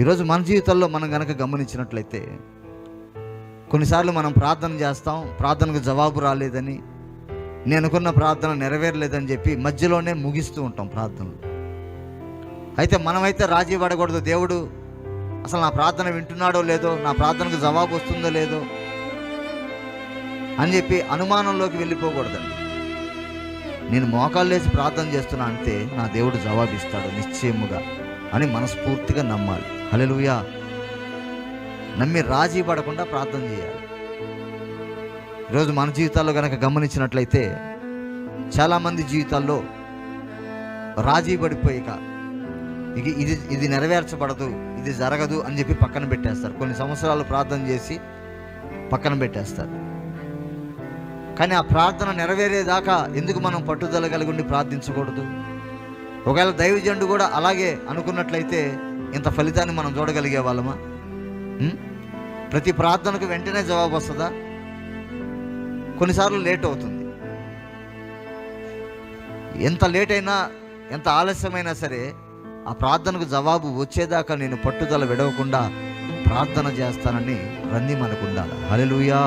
ఈరోజు మన జీవితంలో మనం కనుక గమనించినట్లయితే కొన్నిసార్లు మనం ప్రార్థన చేస్తాం ప్రార్థనకు జవాబు రాలేదని నేను అనుకున్న ప్రార్థన నెరవేరలేదని చెప్పి మధ్యలోనే ముగిస్తూ ఉంటాం ప్రార్థనలు. అయితే మనమైతే రాజీ పడకూడదు. దేవుడు అసలు నా ప్రార్థన వింటున్నాడో లేదో నా ప్రార్థనకు జవాబు వస్తుందో లేదో అని చెప్పి అనుమానంలోకి వెళ్ళిపోకూడదండి. నేను మోకాళ్ళు వేసి ప్రార్థన చేస్తున్నా అంటే నా దేవుడు జవాబిస్తాడు నిశ్చయముగా. అని మనస్ఫూర్తిగా నమ్మాలి. హల్లెలూయా. నమ్మి రాజీ పడకుండా ప్రార్థన చేయాలి. ఈరోజు మన జీవితాల్లో కనుక గమనించినట్లయితే చాలామంది జీవితాల్లో రాజీ పడిపోయాక ఇక ఇది ఇది నెరవేర్చబడదు ఇది జరగదు అని చెప్పి పక్కన పెట్టేస్తారు. కొన్ని సంవత్సరాలు ప్రార్థన చేసి పక్కన పెట్టేస్తారు. కానీ ఆ ప్రార్థన నెరవేరేదాకా ఎందుకు మనం పట్టుదల కలిగి ఉండి ప్రార్థించకూడదు? ఒకవేళ దైవజండు కూడా అలాగే అనుకున్నట్లయితే ఇంత ఫలితాన్ని మనం చూడగలిగే వాళ్ళమా? ప్రతి ప్రార్థనకు వెంటనే జవాబు వస్తుందా? కొన్నిసార్లు లేట్ అవుతుంది. ఎంత లేట్ అయినా ఎంత ఆలస్యమైనా సరే ఆ ప్రార్థనకు జవాబు వచ్చేదాకా నేను పట్టుదల విడవకుండా ప్రార్థన చేస్తానని రంది మనకు ఉండాలి. హల్లెలూయా!